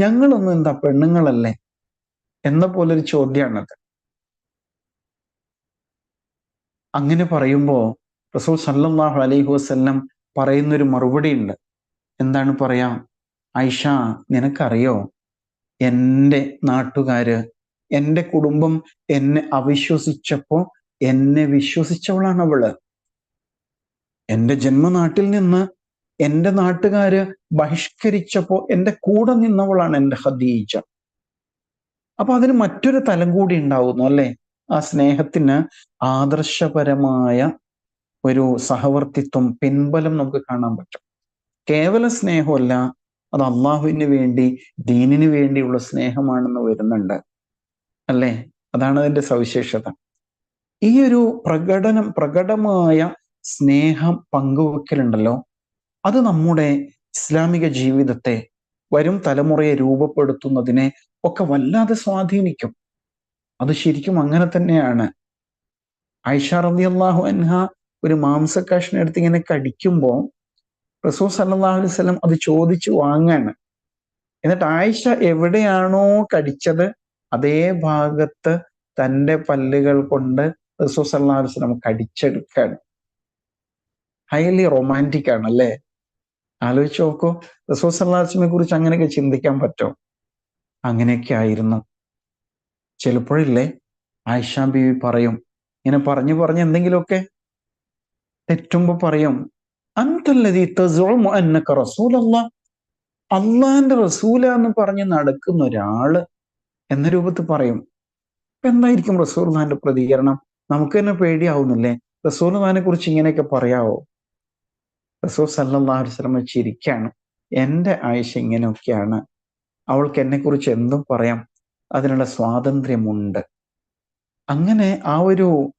ഞങ്ങളൊന്നും എന്താ പെണ്ണുങ്ങളല്ലേ? എന്ന പോലൊരു ചോദ്യമാണത് അങ്ങനെ പറയുമ്പോ റസൂൽ സല്ലാഹു അലൈഹി വസല്ലം പറയുന്നൊരു മറുപടി ഉണ്ട് എന്താണ് പറയാ? ഐഷ നിനക്കറിയോ? എന്റെ നാട്ടുകാര് എന്റെ കുടുംബം എന്നെ അവിശ്വസിച്ചപ്പോ എന്നെ വിശ്വസിച്ചവളാണ് അവൾ എന്റെ ജന്മനാട്ടിൽ നിന്ന് എന്റെ നാട്ടുകാര് ബഹിഷ്കരിച്ചപ്പോൾ എന്റെ കൂടെ നിന്നവളാണ് എന്റെ ഹദീജ അപ്പൊ അതിന് മറ്റൊരു തലം കൂടി ഉണ്ടാവുന്നു അല്ലെ? ആ സ്നേഹത്തിന് ആദർശപരമായ ഒരു സഹവർത്തിത്വം പിൻബലം നമുക്ക് കാണാൻ പറ്റും. കേവല സ്നേഹമല്ല അത് അള്ളാഹുവിന് വേണ്ടി ദീനിന് വേണ്ടിയുള്ള സ്നേഹമാണെന്ന് വരുന്നുണ്ട്. അല്ലേ? അതാണ് അതിന്റെ സവിശേഷത. ഈ ഒരു പ്രകടനം പ്രകടമായ സ്നേഹം പങ്കുവെക്കലുണ്ടല്ലോ. അത് നമ്മുടെ ഇസ്ലാമിക ജീവിതത്തെ വരും തലമുറയെ രൂപപ്പെടുത്തുന്നതിനെ ഒക്കെ വല്ലാതെ സ്വാധീനിക്കും. അത് ശരിക്കും അങ്ങനെ തന്നെയാണ്. ഐഷ റബി അള്ളാഹു അൻഹ ഒരു മാംസക്കാഷിനെടുത്ത് ഇങ്ങനെ കടിക്കുമ്പോൾ റസൂ സല്ലാഹു അലൈഹി അത് ചോദിച്ചു വാങ്ങാണ്. എന്നിട്ട് ആയിഷ എവിടെയാണോ കടിച്ചത് അതേ ഭാഗത്ത് തന്റെ പല്ലുകൾ കൊണ്ട് റസൂ സല്ലാഹു അലൈഹി കടിച്ചെടുക്കാണ്. ഹൈലി റൊമാന്റിക് ആണ് അല്ലേ ആലോചിച്ച് സല്ലാഹു വസ്ലമെ കുറിച്ച് അങ്ങനെയൊക്കെ ചിന്തിക്കാൻ പറ്റോ അങ്ങനെയൊക്കെ ആയിരുന്നു. ചിലപ്പോഴില്ലേ ആയിഷ ബീവി പറയും. ഇങ്ങനെ പറഞ്ഞു പറഞ്ഞ് എന്തെങ്കിലുമൊക്കെ തെറ്റുമ്പോ പറയും. അള്ളാന്റെ റസൂല എന്ന് പറഞ്ഞ് നടക്കുന്ന ഒരാൾ എന്ന രൂപത്തിൽ പറയും. എന്തായിരിക്കും റസൂൽ ഖാന്റെ പ്രതികരണം? നമുക്ക് തന്നെ പേടിയാവുന്നില്ലേ? റസൂൽ ഖാനെ കുറിച്ച് ഇങ്ങനെയൊക്കെ പറയാവോ? റസൂൽ സല്ലാഹു വസ്ലമ ചിരിക്കാണ്. എന്റെ ആയിഷ ഇങ്ങനെയൊക്കെയാണ്. അവൾക്ക് എന്നെ കുറിച്ച് എന്തും പറയാം. അതിനുള്ള സ്വാതന്ത്ര്യമുണ്ട്. അങ്ങനെ ആ ഒരു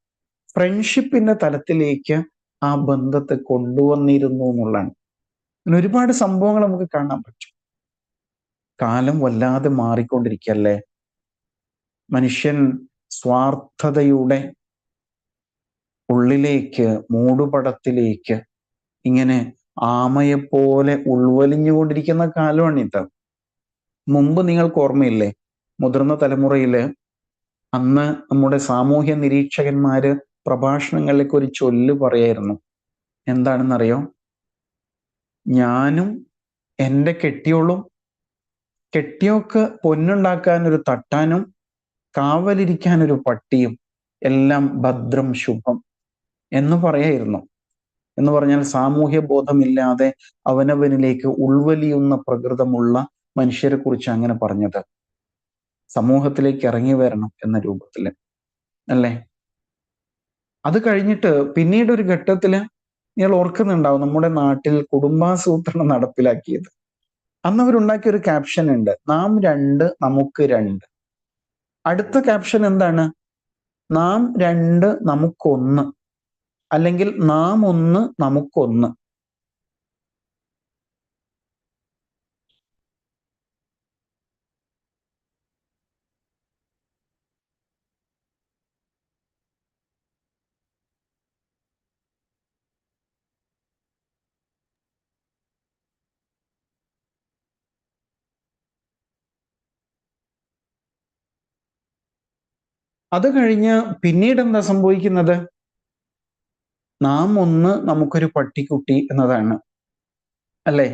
ഫ്രണ്ട്ഷിപ്പിന്റെ തലത്തിലേക്ക് ആ ബന്ധത്തെ കൊണ്ടുവന്നിരുന്നു എന്നുള്ളതാണ്. അങ്ങനെ ഒരുപാട് സംഭവങ്ങൾ നമുക്ക് കാണാൻ പറ്റും. കാലം വല്ലാതെ മാറിക്കൊണ്ടിരിക്കല്ലേ മനുഷ്യൻ സ്വാർത്ഥതയുടെ ഉള്ളിലേക്ക് മൂടുപടത്തിലേക്ക് ഇങ്ങനെ ആമയെപ്പോലെ ഉൾവലിഞ്ഞുകൊണ്ടിരിക്കുന്ന കാലമാണിത്. മുമ്പ് നിങ്ങൾക്ക് ഓർമ്മയില്ലേ മുതിർന്ന തലമുറയിൽ അന്ന് നമ്മുടെ സാമൂഹ്യ നിരീക്ഷകന്മാര് പ്രഭാഷണങ്ങളിലേക്ക് ഒരു ചൊല്ല് പറയായിരുന്നു. എന്താണെന്നറിയോ? ഞാനും എന്റെ കെട്ടിയോളും കെട്ടിയോക്ക് പൊന്നുണ്ടാക്കാൻ ഒരു തട്ടാനും കാവലിരിക്കാൻ ഒരു പട്ടിയും എല്ലാം ഭദ്രം ശുഭം എന്ന് പറയായിരുന്നു. എന്ന് പറഞ്ഞാൽ സാമൂഹ്യ ബോധമില്ലാതെ അവനവനിലേക്ക് ഉൾവലിയുന്ന പ്രകൃതമുള്ള മനുഷ്യരെ കുറിച്ച് അങ്ങനെ പറഞ്ഞത്. സമൂഹത്തിലേക്ക് ഇറങ്ങി വരണം എന്ന രൂപത്തിൽ. അല്ലേ? അത് കഴിഞ്ഞിട്ട് പിന്നീട് ഒരു ഘട്ടത്തിൽ നിങ്ങൾ ഓർക്കുന്നുണ്ടാവും നമ്മുടെ നാട്ടിൽ കുടുംബാസൂത്രണം നടപ്പിലാക്കിയത്. അന്ന് അവരുണ്ടാക്കിയ ഒരു ക്യാപ്ഷൻ ഉണ്ട്. നാം രണ്ട് നമുക്ക് രണ്ട്. അടുത്ത ക്യാപ്ഷൻ എന്താണ്? നാം രണ്ട് നമുക്കൊന്ന്. അല്ലെങ്കിൽ നാം ഒന്ന് നമുക്കൊന്ന്. അത് കഴിഞ്ഞ് പിന്നീട് എന്താ സംഭവിക്കുന്നത്? നാം ഒന്ന് നമുക്കൊരു പട്ടിക്കുട്ടി എന്നതാണ്. അല്ലേ?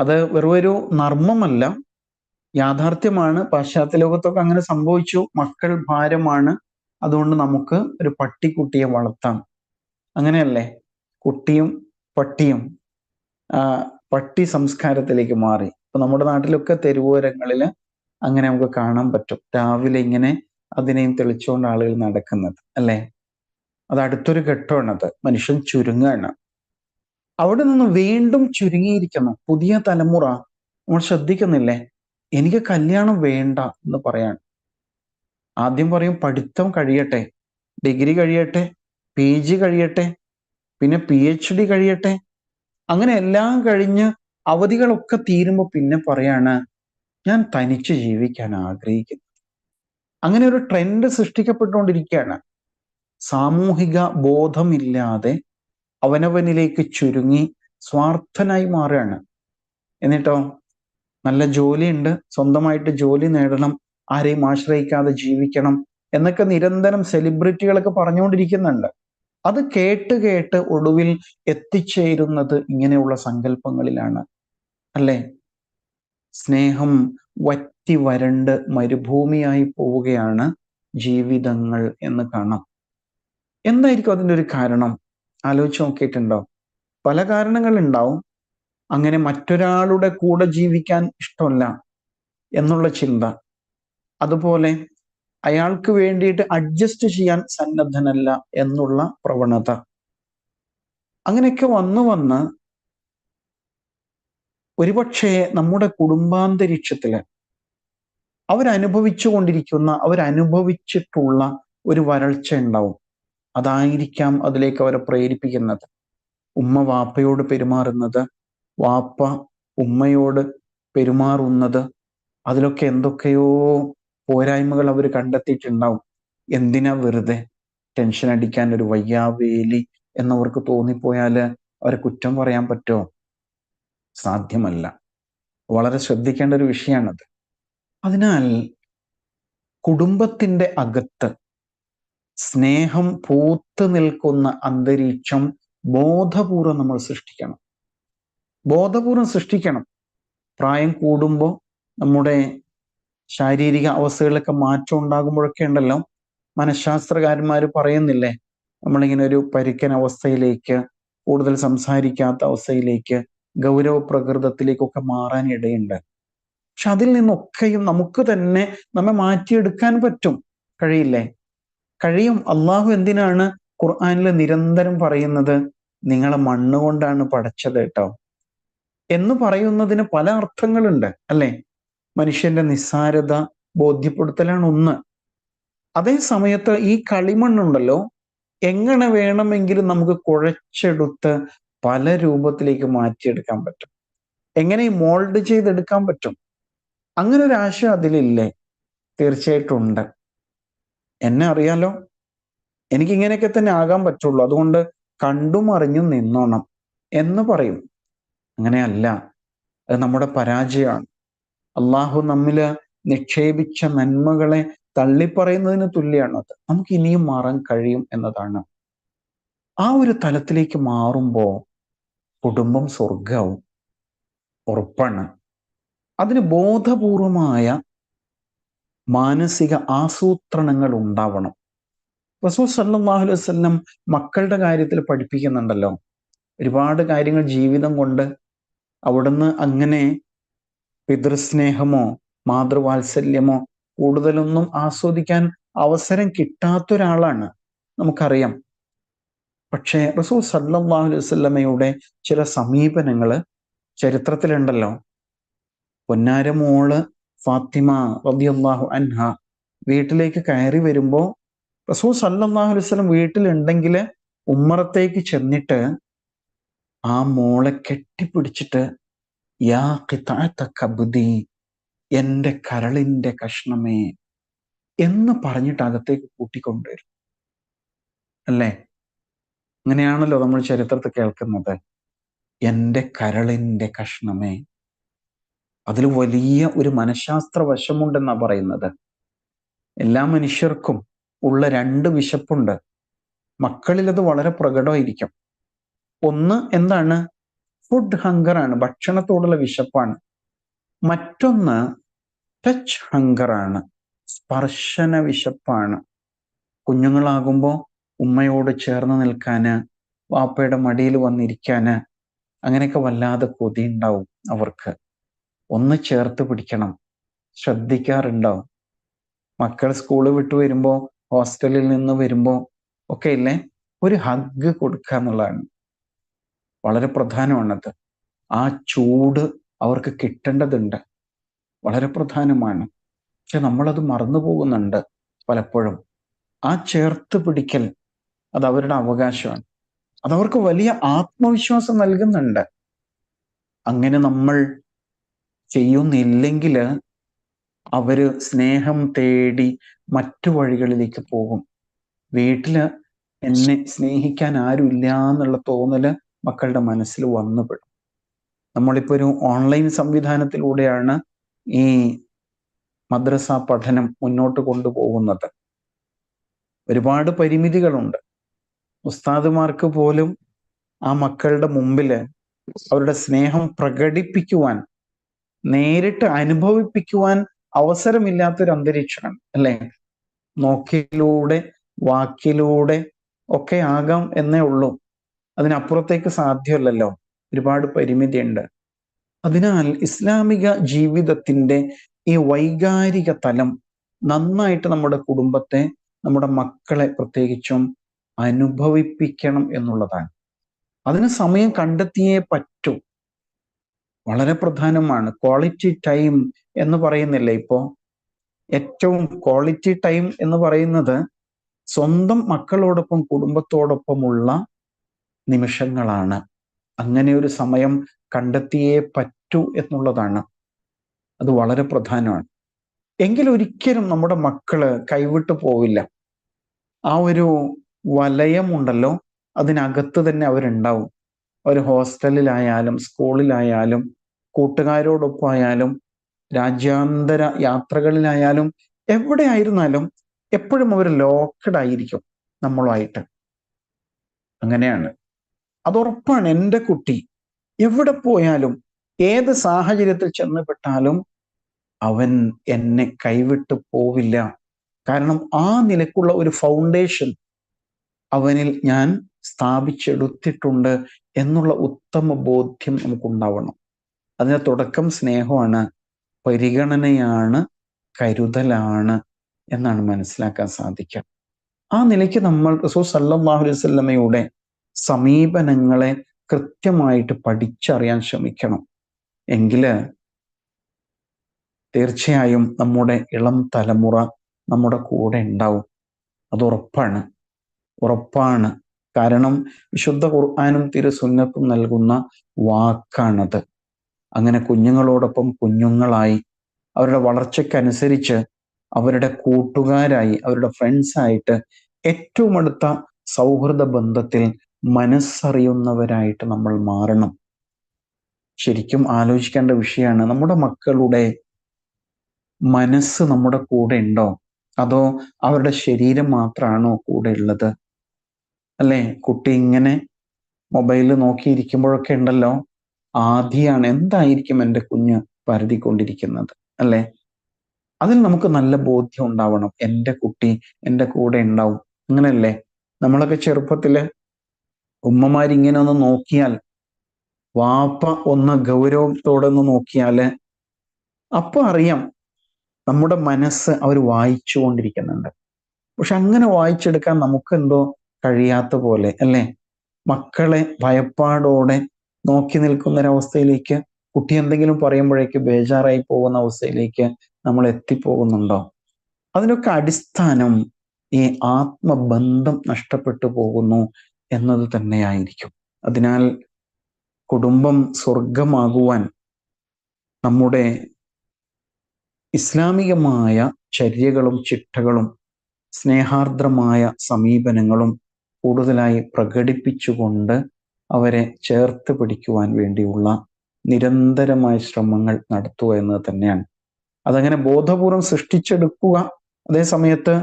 അത് വെറും ഒരു നർമ്മമല്ല. യാഥാർത്ഥ്യമാണ്. പാശ്ചാത്യ ലോകത്തൊക്കെ അങ്ങനെ സംഭവിച്ചു. മക്കൾ ഭാരമാണ്. അതുകൊണ്ട് നമുക്ക് ഒരു പട്ടിക്കുട്ടിയെ വളർത്താം. അങ്ങനെയല്ലേ? കുട്ടിയും പട്ടിയും പട്ടി സംസ്കാരത്തിലേക്ക് മാറി. ഇപ്പൊ നമ്മുടെ നാട്ടിലൊക്കെ തെരുവോരങ്ങളിൽ അങ്ങനെ നമുക്ക് കാണാൻ പറ്റും. രാവിലെ ഇങ്ങനെ അതിനെയും തെളിച്ചുകൊണ്ട് ആളുകൾ നടക്കുന്നത്. അല്ലേ? അത് അടുത്തൊരു ഘട്ടമാണത്. മനുഷ്യൻ ചുരുങ്ങാണ്. അവിടെ നിന്ന് വീണ്ടും ചുരുങ്ങിയിരിക്കുന്നു. പുതിയ തലമുറ നമ്മൾ ശ്രദ്ധിക്കുന്നില്ലേ? എനിക്ക് കല്യാണം വേണ്ട എന്ന് പറയാണ്. ആദ്യം പറയും പഠിത്തം കഴിയട്ടെ. ഡിഗ്രി കഴിയട്ടെ. പി ജി കഴിയട്ടെ. പിന്നെ പി എച്ച് ഡി കഴിയട്ടെ. അങ്ങനെ എല്ലാം കഴിഞ്ഞ് അവധികളൊക്കെ തീരുമ്പോൾ പിന്നെ പറയാണ് ഞാൻ തനിച്ച് ജീവിക്കാൻ ആഗ്രഹിക്കുന്നു. അങ്ങനെ ഒരു ട്രെൻഡ് സൃഷ്ടിക്കപ്പെട്ടുകൊണ്ടിരിക്കുകയാണ്. സാമൂഹിക ബോധമില്ലാതെ അവനവനിലേക്ക് ചുരുങ്ങി സ്വാർത്ഥനായി മാറുകയാണ്. എന്നിട്ടോ നല്ല ജോലിയുണ്ട് സ്വന്തമായിട്ട് ജോലി നേടണം ആരെയും ആശ്രയിക്കാതെ ജീവിക്കണം എന്നൊക്കെ നിരന്തരം സെലിബ്രിറ്റികളൊക്കെ പറഞ്ഞുകൊണ്ടിരിക്കുന്നുണ്ട്. അത് കേട്ട് കേട്ട് ഒടുവിൽ എത്തിച്ചേരുന്നത് ഇങ്ങനെയുള്ള സങ്കല്പങ്ങളിലാണ്. അല്ലേ? സ്നേഹം വറ്റി വരണ്ട് മരുഭൂമിയായി പോവുകയാണ് ജീവിതങ്ങൾ എന്ന് കാണാം. എന്തായിരിക്കും അതിന്റെ ഒരു കാരണം? ആലോചിച്ച് നോക്കിയിട്ടുണ്ടോ? പല കാരണങ്ങൾ ഉണ്ടാവും. അങ്ങനെ മറ്റൊരാളുടെ കൂടെ ജീവിക്കാൻ ഇഷ്ടമല്ല എന്നുള്ള ചിന്ത. അതുപോലെ അയാൾക്ക് വേണ്ടിയിട്ട് അഡ്ജസ്റ്റ് ചെയ്യാൻ സന്നദ്ധനല്ല എന്നുള്ള പ്രവണത. അങ്ങനെയൊക്കെ വന്നു വന്ന് ഒരുപക്ഷെ നമ്മുടെ കുടുംബാന്തരീക്ഷത്തിൽ അവരനുഭവിച്ചു കൊണ്ടിരിക്കുന്ന അവരനുഭവിച്ചിട്ടുള്ള ഒരു വരൾച്ച ഉണ്ടാവും. അതായിരിക്കാം അതിലേക്ക് അവരെ പ്രേരിപ്പിക്കുന്നത്. ഉമ്മ വാപ്പയോട് പെരുമാറുന്നത് വാപ്പ ഉമ്മയോട് പെരുമാറുന്നത് അതിലൊക്കെ എന്തൊക്കെയോ പോരായ്മകൾ അവർ കണ്ടെത്തിയിട്ടുണ്ടാവും. എന്തിനാ വെറുതെ ടെൻഷൻ അടിക്കാൻ ഒരു വയ്യാവേലി എന്നവർക്ക് തോന്നിപ്പോയാൽ അവരെ കുറ്റം പറയാൻ പറ്റുമോ? സാധ്യമല്ല. വളരെ ശ്രദ്ധിക്കേണ്ട ഒരു വിഷയമാണത്. അതിനാൽ കുടുംബത്തിന്റെ അകത്ത് സ്നേഹം പൂത്തു നിൽക്കുന്ന അന്തരീക്ഷം ബോധപൂർവം നമ്മൾ സൃഷ്ടിക്കണം. ബോധപൂർവം സൃഷ്ടിക്കണം. പ്രായം കൂടുമ്പോൾ നമ്മുടെ ശാരീരിക അവസ്ഥകളിലൊക്കെ മാറ്റം ഉണ്ടാകുമ്പോഴൊക്കെ ഉണ്ടല്ലോ. മനഃശാസ്ത്രകാരന്മാർ പറയുന്നില്ലേ നമ്മളിങ്ങനെ ഒരു പരുക്കൻ അവസ്ഥയിലേക്ക് കൂടുതൽ സംസാരിക്കാത്ത അവസ്ഥയിലേക്ക് ഗൗരവ പ്രകൃതത്തിലേക്കൊക്കെ മാറാൻ ഇടയുണ്ട്. പക്ഷെ അതിൽ നിന്നൊക്കെയും നമുക്ക് തന്നെ നമ്മെ മാറ്റിയെടുക്കാൻ പറ്റും. കഴിയില്ലേ? കഴിയും. അള്ളാഹു എന്തിനാണ് ഖുർആാനിൽ നിരന്തരം പറയുന്നത്? നിങ്ങളെ മണ്ണ് കൊണ്ടാണ് പടച്ചത് കേട്ടോ. എന്ന് പറയുന്നതിന് പല അർത്ഥങ്ങളുണ്ട് അല്ലെ? മനുഷ്യന്റെ നിസ്സാരത ബോധ്യപ്പെടുത്തലാണ് ഒന്ന്. അതേ സമയത്ത് ഈ കളിമണ്ണുണ്ടല്ലോ എങ്ങനെ വേണമെങ്കിലും നമുക്ക് കുഴച്ചെടുത്ത് പല രൂപത്തിലേക്ക് മാറ്റിയെടുക്കാൻ പറ്റും. എങ്ങനെ മോൾഡ് ചെയ്തെടുക്കാൻ പറ്റും. അങ്ങനെ ഒരു ആശയം അതിലില്ലേ? തീർച്ചയായിട്ടും ഉണ്ട്. എന്നെ അറിയാലോ? എനിക്ക് ഇങ്ങനെയൊക്കെ തന്നെ ആകാൻ പറ്റുള്ളൂ. അതുകൊണ്ട് കണ്ടും അറിഞ്ഞും നിന്നോണം എന്ന് പറയും. അങ്ങനെയല്ല. അത് നമ്മുടെ പരാജയമാണ്. അള്ളാഹു നമ്മിൽ നിക്ഷേപിച്ച നന്മകളെ തള്ളിപ്പറയുന്നതിന് തുല്യമാണ് അത്. നമുക്ക് ഇനിയും മാറാൻ കഴിയും എന്നതാണ്. ആ ഒരു തലത്തിലേക്ക് മാറുമ്പോൾ കുടുംബം സ്വർഗവും ഉറപ്പാണ്. അതിന് ബോധപൂർവമായ മാനസിക ആസൂത്രണങ്ങൾ ഉണ്ടാവണം. റസൂൽ സല്ലാഹു അലൈഹി വസല്ലം മക്കളുടെ കാര്യത്തിൽ പഠിപ്പിക്കുന്നുണ്ടല്ലോ. ഒരുപാട് കാര്യങ്ങൾ ജീവിതം കൊണ്ട് അവിടുന്ന് അങ്ങനെ പിതൃസ്നേഹമോ മാതൃവാത്സല്യമോ കൂടുതലൊന്നും ആസ്വദിക്കാൻ അവസരം കിട്ടാത്തൊരാളാണ് നമുക്കറിയാം. പക്ഷേ റസൂൽ സല്ലാഹു അലൈഹി വസല്ലമയുടെ ചില സമീപനങ്ങൾ ചരിത്രത്തിലുണ്ടല്ലോ. പൊന്നാരമോൾ ഫാത്തിമ റളിയല്ലാഹു അൻഹ വീട്ടിലേക്ക് കയറി വരുമ്പോൾ റസൂൽ സല്ലല്ലാഹു അലൈഹി വസല്ലം വീട്ടിലുണ്ടെങ്കിൽ ഉമ്മറത്തേക്ക് ചെന്നിട്ട് ആ മോളെ കെട്ടിപ്പിടിച്ചിട്ട് യാ ഖിതാഅത്ത കബ്ദി എന്റെ കരളിന്റെ കഷ്ണമേ എന്ന് പറഞ്ഞിട്ട് അകത്തേക്ക് കൂട്ടിക്കൊണ്ടുവരും. അല്ലേ? അങ്ങനെയാണല്ലോ നമ്മൾ ചരിത്രത്തിൽ കേൾക്കുന്നത്. എന്റെ കരളിന്റെ കഷ്ണമേ അതിൽ വലിയ ഒരു മനഃശാസ്ത്ര വശമുണ്ടെന്നാണ് പറയുന്നത്. എല്ലാ മനുഷ്യർക്കും ഉള്ള രണ്ട് വിശപ്പുണ്ട്. മക്കളിൽ അത് വളരെ പ്രകടമായിരിക്കും. ഒന്ന് എന്താണ്? ഫുഡ് ഹങ്കറാണ് ഭക്ഷണത്തോടുള്ള വിശപ്പാണ്. മറ്റൊന്ന് ടച്ച് ഹങ്കറാണ് സ്പർശന വിശപ്പാണ്. കുഞ്ഞുങ്ങളാകുമ്പോൾ ഉമ്മയോട് ചേർന്ന് നിൽക്കാന് വാപ്പയുടെ മടിയിൽ വന്നിരിക്കാന് അങ്ങനെയൊക്കെ വല്ലാതെ കൊതി ഉണ്ടാവും അവർക്ക്. ഒന്ന് ചേർത്ത് പിടിക്കണം. ശ്രദ്ധിക്കാറുണ്ടോ? മക്കൾ സ്കൂൾ വിട്ട് വരുമ്പോൾ ഹോസ്റ്റലിൽ നിന്ന് വരുമ്പോൾ ഒക്കെ ഇല്ലേ ഒരു ഹഗ് കൊടുക്കുക എന്നുള്ളതാണ്. വളരെ പ്രധാനമാണത് ആ ചൂട് അവർക്ക് കിട്ടേണ്ടതുണ്ട്. വളരെ പ്രധാനമാണ്. പക്ഷെ നമ്മളത് മറന്നു പോകുന്നുണ്ട് പലപ്പോഴും. ആ ചേർത്ത് പിടിക്കൽ അത് അവരുടെ അവകാശമാണ്. അതവർക്ക് വലിയ ആത്മവിശ്വാസം നൽകുന്നുണ്ട്. അങ്ങനെ നമ്മൾ ചെയ്യുന്നില്ലെങ്കിൽ അവർ സ്നേഹം തേടി മറ്റു വഴികളിലേക്ക് പോകും. വീട്ടിൽ എന്നെ സ്നേഹിക്കാൻ ആരുമില്ല എന്നുള്ള തോന്നൽ മക്കളുടെ മനസ്സിൽ വന്നുപെടും. നമ്മളിപ്പോൾ ഒരു ഓൺലൈൻ സംവിധാനത്തിലൂടെയാണ് ഈ മദ്രസ പഠനം മുന്നോട്ട് കൊണ്ടുപോകുന്നത്. ഒരുപാട് പരിമിതികളുണ്ട്. ഉസ്താദുമാർക്ക് പോലും ആ മക്കളുടെ മുമ്പിൽ അവരുടെ സ്നേഹം പ്രകടിപ്പിക്കുവാൻ നേരിട്ട് അനുഭവിപ്പിക്കുവാൻ അവസരമില്ലാത്തൊരു അന്തരീക്ഷമാണ് അല്ലെ? നോക്കിലൂടെ വാക്കിലൂടെ ഒക്കെ ആകാം എന്നേ ഉള്ളൂ. അതിനപ്പുറത്തേക്ക് സാധ്യമല്ലല്ലോ. ഒരുപാട് പരിമിതിയുണ്ട്. അതിനാൽ ഇസ്ലാമിക ജീവിതത്തിന്റെ ഈ വൈകാരിക തലം നന്നായിട്ട് നമ്മുടെ കുടുംബത്തെ നമ്മുടെ മക്കളെ പ്രത്യേകിച്ചും അനുഭവിപ്പിക്കണം എന്നുള്ളതാണ്. അതിന് സമയം കണ്ടെത്തിയേ പറ്റൂ. വളരെ പ്രധാനമാണ്. ക്വാളിറ്റി ടൈം എന്ന് പറയുന്നില്ല ഇപ്പോ? ഏറ്റവും ക്വാളിറ്റി ടൈം എന്ന് പറയുന്നത് സ്വന്തം മക്കളോടൊപ്പം കുടുംബത്തോടൊപ്പമുള്ള നിമിഷങ്ങളാണ്. അങ്ങനെ ഒരു സമയം കണ്ടെത്തിയേ പറ്റൂ എന്നുള്ളതാണ്. അത് വളരെ പ്രധാനമാണ്. എങ്കിലൊരിക്കലും നമ്മുടെ മക്കൾ കൈവിട്ടു പോവില്ല. ആ ഒരു വലയമുണ്ടല്ലോ അതിനകത്ത് തന്നെ അവരുണ്ടാവും. ഒരു ഹോസ്റ്റലിലായാലും സ്കൂളിലായാലും കൂട്ടുകാരോടൊപ്പമായാലും രാജ്യാന്തര യാത്രകളിലായാലും എവിടെ ആയിരുന്നാലും എപ്പോഴും അവർ ലോക്കഡ് ആയിരിക്കും നമ്മളുമായിട്ട് അങ്ങനെയാണ്. അതുറപ്പാണ് എന്റെ കുട്ടി എവിടെ പോയാലും ഏത് സാഹചര്യത്തിൽ ചെന്നപ്പെട്ടാലും അവൻ എന്നെ കൈവിട്ട് പോവില്ല. കാരണം ആ നിലക്കുള്ള ഒരു ഫൗണ്ടേഷൻ അവനിൽ ഞാൻ സ്ഥാപിച്ചെടുത്തിട്ടുണ്ട് എന്നുള്ള ഉത്തമ ബോധ്യം നമുക്കുണ്ടാവണം. അതിന്റെ തുടക്കം സ്നേഹമാണ് പരിഗണനയാണ് കരുതലാണ് എന്നാണ് മനസ്സിലാക്കാൻ സാധിക്കുക. ആ നിലയ്ക്ക് നമ്മൾ റസൂ സല്ലാഹു അലൈവല്ലമയുടെ സമീപനങ്ങളെ കൃത്യമായിട്ട് പഠിച്ചറിയാൻ ശ്രമിക്കണം. എങ്കിൽ തീർച്ചയായും നമ്മുടെ ഇളം തലമുറ നമ്മുടെ കൂടെ ഉണ്ടാവും. അത് ഉറപ്പാണ്. ഉറപ്പാണ്. കാരണം വിശുദ്ധ ഖുർആാനും തിരുസുന്നത്തും നൽകുന്ന വാക്കാണത്. അങ്ങനെ കുഞ്ഞുങ്ങളോടൊപ്പം കുഞ്ഞുങ്ങളായി അവരുടെ വളർച്ചയ്ക്കനുസരിച്ച് അവരുടെ കൂട്ടുകാരായി അവരുടെ ഫ്രണ്ട്സായിട്ട് ഏറ്റവും അടുത്ത സൗഹൃദ ബന്ധത്തിൽ മനസ്സറിയുന്നവരായിട്ട് നമ്മൾ മാറണം. ശരിക്കും ആലോചിക്കേണ്ട വിഷയമാണ് നമ്മുടെ മക്കളുടെ മനസ്സ് നമ്മുടെ കൂടെ ഉണ്ടോ? അതോ അവരുടെ ശരീരം മാത്രമാണോ കൂടെ ഉള്ളത്? അല്ലേ? കുട്ടി ഇങ്ങനെ മൊബൈലിൽ നോക്കിയിരിക്കുമ്പോഴൊക്കെ ഉണ്ടല്ലോ ആദ്യമാണ് എന്തായിരിക്കും എന്റെ കുഞ്ഞ് പരതിക്കൊണ്ടിരിക്കുന്നത്? അല്ലേ? അതിൽ നമുക്ക് നല്ല ബോധ്യം ഉണ്ടാവണം. എന്റെ കുട്ടി എന്റെ കൂടെ ഉണ്ടാവും. അങ്ങനെയല്ലേ? നമ്മളൊക്കെ ചെറുപ്പത്തിൽ ഉമ്മമാരിങ്ങനെ ഒന്ന് നോക്കിയാൽ വാപ്പ ഒന്ന് ഗൗരവത്തോടെ ഒന്ന് നോക്കിയാൽ അപ്പൊ അറിയാം നമ്മുടെ മനസ്സ് അവർ വായിച്ചു കൊണ്ടിരിക്കുന്നുണ്ട് പക്ഷെ അങ്ങനെ വായിച്ചെടുക്കാൻ നമുക്ക് എന്തോ കഴിയാത്ത പോലെ അല്ലേ? മക്കളെ ഭയപ്പാടോടെ നോക്കി നിൽക്കുന്ന ഒരവസ്ഥയിലേക്ക് കുട്ടി എന്തെങ്കിലും പറയുമ്പോഴേക്ക് ബേജാറായി പോകുന്ന അവസ്ഥയിലേക്ക് നമ്മൾ എത്തിപ്പോകുന്നുണ്ടോ? അതിനൊക്കെ അടിസ്ഥാനം ഈ ആത്മബന്ധം നഷ്ടപ്പെട്ടു പോകുന്നു എന്നത് തന്നെയായിരിക്കും. അതിനാൽ കുടുംബം സ്വർഗമാകുവാൻ നമ്മുടെ ഇസ്ലാമികമായ ചര്യകളും ചിട്ടകളും സ്നേഹാർദ്രമായ സമീപനങ്ങളും കൂടുതലായി പ്രകടിപ്പിച്ചുകൊണ്ട് അവരെ ചേർത്ത് പിടിക്കുവാൻ വേണ്ടിയുള്ള നിരന്തരമായ ശ്രമങ്ങൾ നടത്തുക എന്നത് തന്നെയാണ്. അതങ്ങനെ ബോധപൂർവം സൃഷ്ടിച്ചെടുക്കുക അതേ സമയത്ത്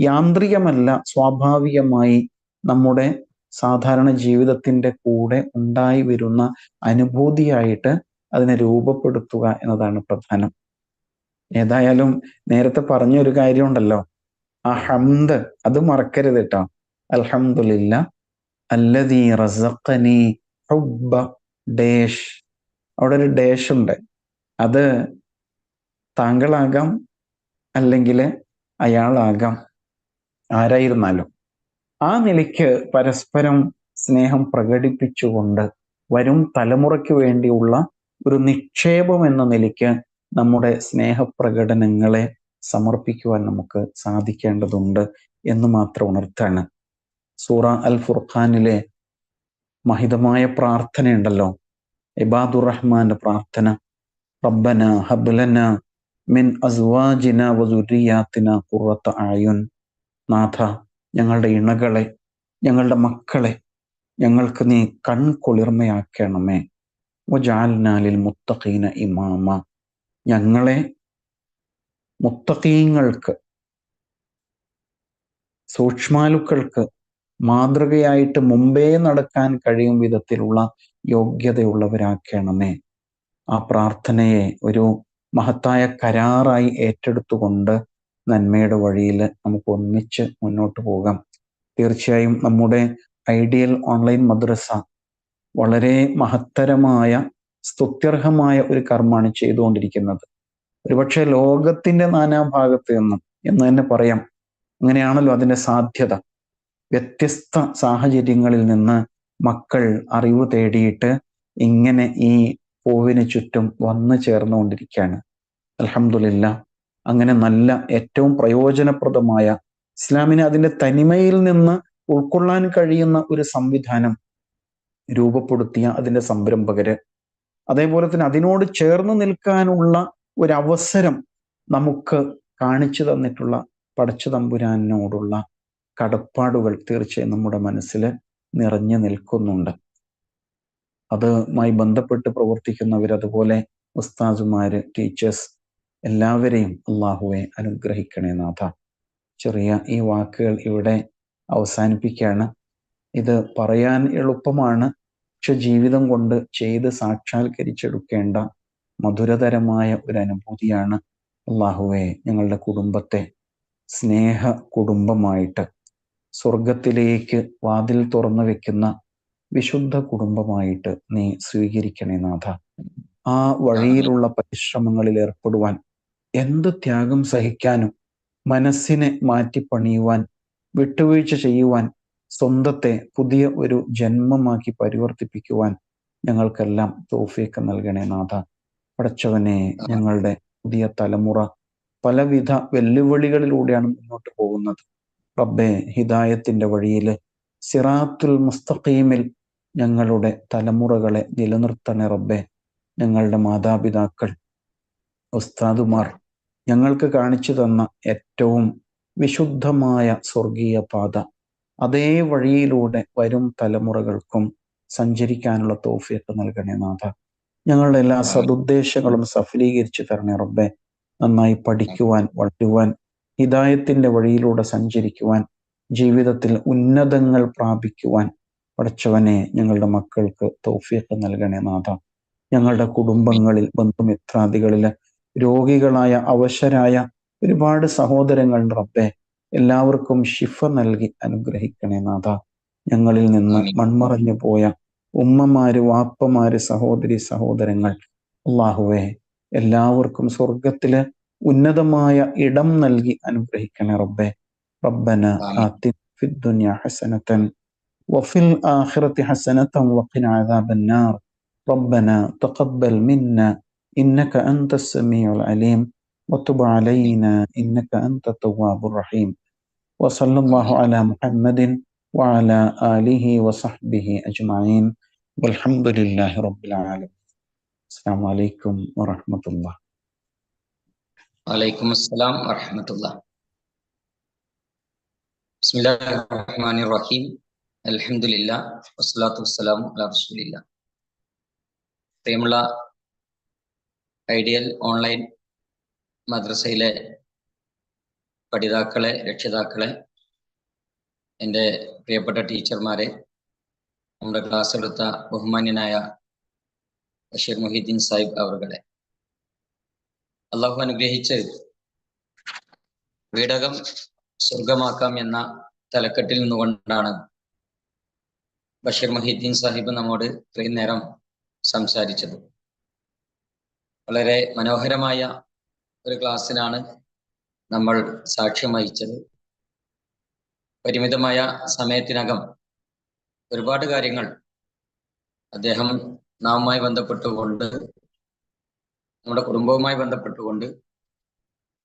യാന്ത്രികമല്ല സ്വാഭാവികമായി നമ്മുടെ സാധാരണ ജീവിതത്തിന്റെ കൂടെ ഉണ്ടായി വരുന്ന അനുഭൂതിയായിട്ട് അതിനെ രൂപപ്പെടുത്തുക എന്നതാണ് പ്രധാനം. ഏതായാലും നേരത്തെ പറഞ്ഞ ഒരു കാര്യമുണ്ടല്ലോ. ആ ഹംദ് അത് മറക്കരുത് കേട്ടോ. അൽഹംദുലില്ല അല്ലദീ റസഖനി ഹുബ്ബ ഡേഷ്. അവിടെ ഒരു ഡേഷ് ഉണ്ട്. അത് താങ്കളാകാം അല്ലെങ്കിൽ അയാളാകാം. ആരായിരുന്നാലും. ആ നിലയ്ക്ക് പരസ്പരം സ്നേഹം പ്രകടിപ്പിച്ചുകൊണ്ട് വരും തലമുറയ്ക്ക് വേണ്ടിയുള്ള ഒരു നിക്ഷേപം എന്ന നിലയ്ക്ക് നമ്മുടെ സ്നേഹപ്രകടനങ്ങളെ സമർപ്പിക്കുവാൻ നമുക്ക് സാധിക്കേണ്ടതുണ്ട് എന്ന് മാത്രം ഉണർത്താണ് സൂറ അൽ ഫുർഖാനിലെ മഹിതമായ പ്രാർത്ഥനയുണ്ടല്ലോ. ഇബാദുർ റഹ്മാന്റെ പ്രാർത്ഥന. റബ്ബന ഹബ്ലന മിൻ അസ്വാജിന വസുരിയാത്തിന കുറത്ത ആയുൻ നാഥ ഞങ്ങളുടെ ഇണകളെ ഞങ്ങളുടെ മക്കളെ ഞങ്ങൾക്ക് നീ കൺകുളിർമയാക്കണമേ. വജാൽനാലിൽ മുത്തഖീന ഇമാമ. ഞങ്ങളെ മുത്തഖീങ്ങൾക്ക് സൂക്ഷ്മാലുക്കൾക്ക് മാതൃകയായിട്ട് മുമ്പേ നടക്കാൻ കഴിയും വിധത്തിലുള്ള യോഗ്യതയുള്ളവരാക്കണമേ. ആ പ്രാർത്ഥനയെ ഒരു മഹത്തായ കരാറായി ഏറ്റെടുത്തുകൊണ്ട് നന്മയുടെ വഴിയിൽ നമുക്ക് ഒന്നിച്ച് മുന്നോട്ട് പോകാം. തീർച്ചയായും നമ്മുടെ ഐഡിയൽ ഓൺലൈൻ മദ്രസ വളരെ മഹത്തരമായ സ്തുത്യർഹമായ ഒരു കർമ്മമാണ് ചെയ്തുകൊണ്ടിരിക്കുന്നത്. ഒരുപക്ഷെ ലോകത്തിന്റെ നാനാഭാഗത്ത് നിന്നും എന്ന് തന്നെ പറയാം അങ്ങനെയാണല്ലോ അതിന്റെ സാധ്യത. വ്യത്യസ്ത സാഹചര്യങ്ങളിൽ നിന്ന് മക്കൾ അറിവ് തേടിയിട്ട് ഇങ്ങനെ ഈ പൂവിന് ചുറ്റും വന്നു ചേർന്നുകൊണ്ടിരിക്കുകയാണ്. അലഹമില്ല അങ്ങനെ നല്ല ഏറ്റവും പ്രയോജനപ്രദമായ ഇസ്ലാമിനെ അതിന്റെ തനിമയിൽ നിന്ന് ഉൾക്കൊള്ളാൻ കഴിയുന്ന ഒരു സംവിധാനം രൂപപ്പെടുത്തിയ അതിന്റെ സംരംഭകര്. അതേപോലെ തന്നെ അതിനോട് ചേർന്ന് നിൽക്കാനുള്ള ഒരു അവസരം നമുക്ക് കാണിച്ചു തന്നിട്ടുള്ള പടച്ചു തമ്പുരാനോടുള്ള കടപ്പാടുകൾ തീർച്ചയായും നമ്മുടെ മനസ്സിൽ നിറഞ്ഞു നിൽക്കുന്നുണ്ട്. അതുമായി ബന്ധപ്പെട്ട് പ്രവർത്തിക്കുന്നവർ അതുപോലെ ഉസ്താദുമാര് ടീച്ചേഴ്സ് എല്ലാവരെയും അള്ളാഹുവെ അനുഗ്രഹിക്കണേ നാഥ. ചെറിയ ഈ വാക്കുകൾ ഇവിടെ അവസാനിപ്പിക്കുകയാണ്. ഇത് പറയാൻ എളുപ്പമാണ്. പക്ഷെ ജീവിതം കൊണ്ട് ചെയ്ത് സാക്ഷാത്കരിച്ചെടുക്കേണ്ട മധുരതരമായ ഒരു അനുഭൂതിയാണ് അള്ളാഹുവെ ഞങ്ങളുടെ കുടുംബത്തെ സ്നേഹ കുടുംബമായിട്ട്. സ്വർഗത്തിലേക്ക് വാതിൽ തുറന്നു വെക്കുന്ന വിശുദ്ധ കുടുംബമായിട്ട് നീ സ്വീകരിക്കണേ നാഥ. ആ വഴിയിലുള്ള പരിശ്രമങ്ങളിൽ ഏർപ്പെടുവാൻ എന്ത് ത്യാഗം സഹിക്കാനും മനസ്സിനെ മാറ്റിപ്പണിയുവാൻ വിട്ടുവീഴ്ച ചെയ്യുവാൻ സ്വന്തത്തെ പുതിയ ഒരു ജന്മമാക്കി പരിവർത്തിപ്പിക്കുവാൻ ഞങ്ങൾക്കെല്ലാം തോഫിയൊക്കെ നൽകണേ നാഥ. പടച്ചവനെ ഞങ്ങളുടെ പുതിയ തലമുറ പലവിധ വെല്ലുവിളികളിലൂടെയാണ് മുന്നോട്ട് പോകുന്നത്. റബ്ബെ ഹിദായത്തിന്റെ വഴിയിൽ സിറാത്തുൽ മുസ്തഖീമിൽ ഞങ്ങളുടെ തലമുറകളെ നിലനിർത്തണേ റബ്ബെ. ഞങ്ങളുടെ മാതാപിതാക്കൾ ഉസ്താദുമാർ ഞങ്ങൾക്ക് കാണിച്ചു തന്ന ഏറ്റവും വിശുദ്ധമായ സ്വർഗീയ പാത. അതേ വഴിയിലൂടെ വരും തലമുറകൾക്കും സഞ്ചരിക്കാനുള്ള തോഫിയൊക്കെ നൽകണേ നാഥ. ഞങ്ങളുടെ എല്ലാ സതുദ്ദേശങ്ങളും സഫലീകരിച്ചു തരണേ റബ്ബെ. നന്നായി പഠിക്കുവാൻ വളരുവാൻ ഹിദായത്തിന്റെ വഴിയിലൂടെ സഞ്ചരിക്കുവാൻ ജീവിതത്തിൽ ഉന്നതങ്ങൾ പ്രാപിക്കുവാൻ പഠിച്ചവനെ ഞങ്ങളുടെ മക്കൾക്ക് തൗഫീഖ് നൽകണേ നാഥ. ഞങ്ങളുടെ കുടുംബങ്ങളിൽ ബന്ധുമിത്രാദികളിൽ രോഗികളായ അവശരായ ഒരുപാട് സഹോദരങ്ങൾ റബ്ബെ എല്ലാവർക്കും ഷിഫ നൽകി അനുഗ്രഹിക്കണേ നാഥ. ഞങ്ങളിൽ നിന്ന് മൺമറഞ്ഞു പോയ ഉമ്മമാര് വാപ്പമാര് സഹോദരി സഹോദരങ്ങൾ അള്ളാഹുവെ എല്ലാവർക്കും സ്വർഗത്തിൽ ഉന്നതമായ ഇടം നൽകി അനുഗ്രഹിക്കണേ റബ്ബെ റബ്ബന ആത്തി في الدنيا حسنة وفي الآخرة حسنة وقنا عذاب النار ربنا تقبل منا إنك أنت السميع العليم وتب علينا إنك أنت التواب الرحيم وصلى الله على محمد وعلى آله وصحبه أجمعين والحمد لله رب العالمين السلام عليكم ورحمة الله വലൈക്കും അസ്സലാം വറഹമത്തുള്ള. റഹ്മാനിർ റഹീം അൽഹംദുലില്ലാ. വസ്സലാത്തു വസ്സലാമു അലാ റസൂലില്ലാ. പ്രിയമുള്ള ഐഡിയൽ ഓൺലൈൻ മദ്രസയിലെ പഠിതാക്കളെ രക്ഷിതാക്കളെ എന്റെ പ്രിയപ്പെട്ട ടീച്ചർമാരെ നമ്മുടെ ക്ലാസ് എടുത്ത ബഹുമാന്യനായ ബഷീർ മൊഹീദ്ദീൻ സാഹിബ് അവരുടെ അള്ളാഹു അനുഗ്രഹിച്ച് വീടകം സ്വർഗമാക്കാം എന്ന തലക്കെട്ടിൽ നിന്നുകൊണ്ടാണ് ബഷീർ മഹീദ്ദീൻ സാഹിബ് നമ്മോട് ഇത്രയും നേരം സംസാരിച്ചത്. വളരെ മനോഹരമായ ഒരു ക്ലാസ്സിനാണ് നമ്മൾ സാക്ഷ്യം വഹിച്ചത്. പരിമിതമായ സമയത്തിനകം ഒരുപാട് കാര്യങ്ങൾ അദ്ദേഹം നാമുമായി ബന്ധപ്പെട്ടുകൊണ്ട് നമ്മുടെ കുടുംബവുമായി ബന്ധപ്പെട്ടുകൊണ്ട്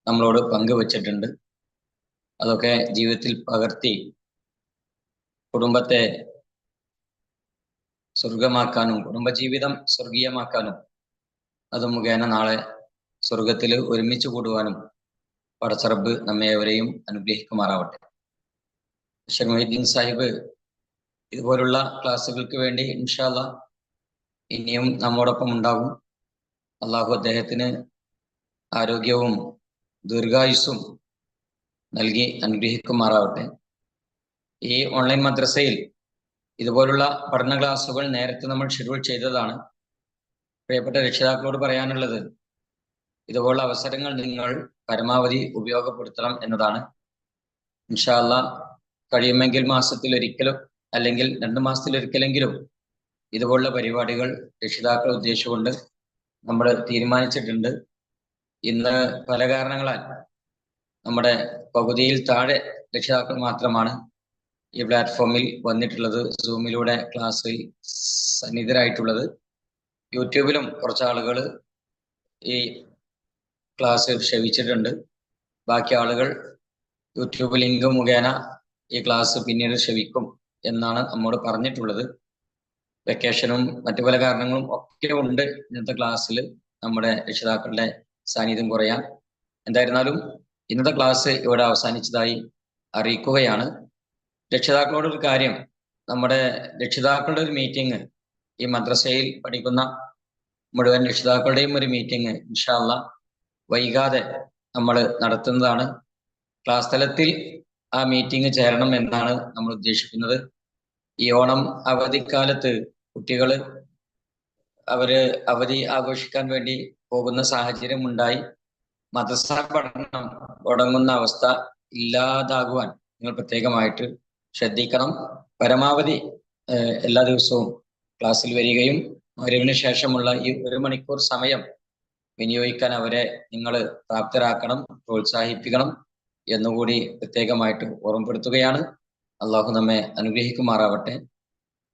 നമ്മളോട് പങ്കുവച്ചിട്ടുണ്ട്. അതൊക്കെ ജീവിതത്തിൽ പകർത്തി കുടുംബത്തെ സ്വർഗമാക്കാനും കുടുംബജീവിതം സ്വർഗീയമാക്കാനും അത് മുഖേന നാളെ സ്വർഗത്തിൽ ഒരുമിച്ച് കൂടുവാനും പടച്ചറബ് നമ്മെ ഏവരെയും അനുഗ്രഹിക്കുമാറാവട്ടെ. ഷെർമീദ്ദീൻ സാഹിബ് ഇതുപോലുള്ള ക്ലാസ്സുകൾക്ക് വേണ്ടി ഇൻഷാല്ല ഇനിയും നമ്മോടൊപ്പം ഉണ്ടാകും അള്ളാഹു അദ്ദേഹത്തിന് ആരോഗ്യവും ദീർഘായുസ്സും നൽകി അനുഗ്രഹിക്കുമാറാവട്ടെ. ഈ ഓൺലൈൻ മദ്രസയിൽ ഇതുപോലുള്ള പഠന ക്ലാസ്സുകൾ നേരത്തെ നമ്മൾ ഷെഡ്യൂൾ ചെയ്തതാണ്. പ്രിയപ്പെട്ട രക്ഷിതാക്കളോട് പറയാനുള്ളത് ഇതുപോലുള്ള അവസരങ്ങൾ നിങ്ങൾ പരമാവധി ഉപയോഗപ്പെടുത്തണം എന്നതാണ്. ഇൻഷാല്ല കഴിയുമെങ്കിൽ മാസത്തിൽ ഒരിക്കലും അല്ലെങ്കിൽ രണ്ട് മാസത്തിൽ ഒരിക്കലെങ്കിലും ഇതുപോലുള്ള പരിപാടികൾ രക്ഷിതാക്കൾ ഉദ്ദേശിച്ചുകൊണ്ട് നമ്മൾ തീരുമാനിച്ചിട്ടുണ്ട്. ഇന്ന് പല കാരണങ്ങളാൽ നമ്മുടെ പകുതിയിൽ താഴെ രക്ഷിതാക്കൾ മാത്രമാണ് ഈ പ്ലാറ്റ്ഫോമിൽ വന്നിട്ടുള്ളത്. സൂമിലൂടെ ക്ലാസ്സിൽ സന്നിധരായിട്ടുള്ളത് യൂട്യൂബിലും കുറച്ച് ആളുകൾ ഈ ക്ലാസ് ക്ഷവിച്ചിട്ടുണ്ട് ബാക്കി ആളുകൾ യൂട്യൂബ് ലിങ്ക് മുഖേന ഈ ക്ലാസ് പിന്നീട് ക്ഷവിക്കും എന്നാണ് നമ്മോട് പറഞ്ഞിട്ടുള്ളത്. വെക്കേഷനും മറ്റു പല കാരണങ്ങളും ഒക്കെ ഉണ്ട് ഇന്നത്തെ ക്ലാസ്സിൽ നമ്മുടെ രക്ഷിതാക്കളുടെ സാന്നിധ്യം കുറയാൻ. എന്തായിരുന്നാലും ഇന്നത്തെ ക്ലാസ് ഇവിടെ അവസാനിച്ചതായി അറിയിക്കുകയാണ്. രക്ഷിതാക്കളോട് ഒരു കാര്യം. നമ്മുടെ രക്ഷിതാക്കളുടെ ഒരു മീറ്റിംഗ് ഈ മദ്രസയിൽ പഠിക്കുന്ന മുഴുവൻ രക്ഷിതാക്കളുടെയും ഒരു മീറ്റിംഗ് ഇൻഷാല്ല വൈകാതെ നമ്മൾ നടത്തുന്നതാണ്. ക്ലാസ് തലത്തിൽ ആ മീറ്റിംഗ് ചേരണം എന്നാണ് നമ്മൾ ഉദ്ദേശിക്കുന്നത്. ഈ ഓണം അവധിക്കാലത്ത് കുട്ടികൾ അവർ അവധി ആഘോഷിക്കാൻ വേണ്ടി പോകുന്ന സാഹചര്യം ഉണ്ടായി മദ്രസ പഠനം തുടങ്ങുന്ന അവസ്ഥ ഇല്ലാതാകുവാൻ നിങ്ങൾ പ്രത്യേകമായിട്ട് ശ്രദ്ധിക്കണം. പരമാവധി എല്ലാ ദിവസവും ക്ലാസ്സിൽ വരികയും മരുവിന് ശേഷമുള്ള ഈ ഒരു മണിക്കൂർ സമയം വിനിയോഗിക്കാൻ അവരെ നിങ്ങൾ പ്രാപ്തരാക്കണം പ്രോത്സാഹിപ്പിക്കണം എന്നുകൂടി പ്രത്യേകമായിട്ട് ഓർമ്മപ്പെടുത്തുകയാണ്. അള്ളാഹു നമ്മെ അനുഗ്രഹിക്കുമാറാവട്ടെ.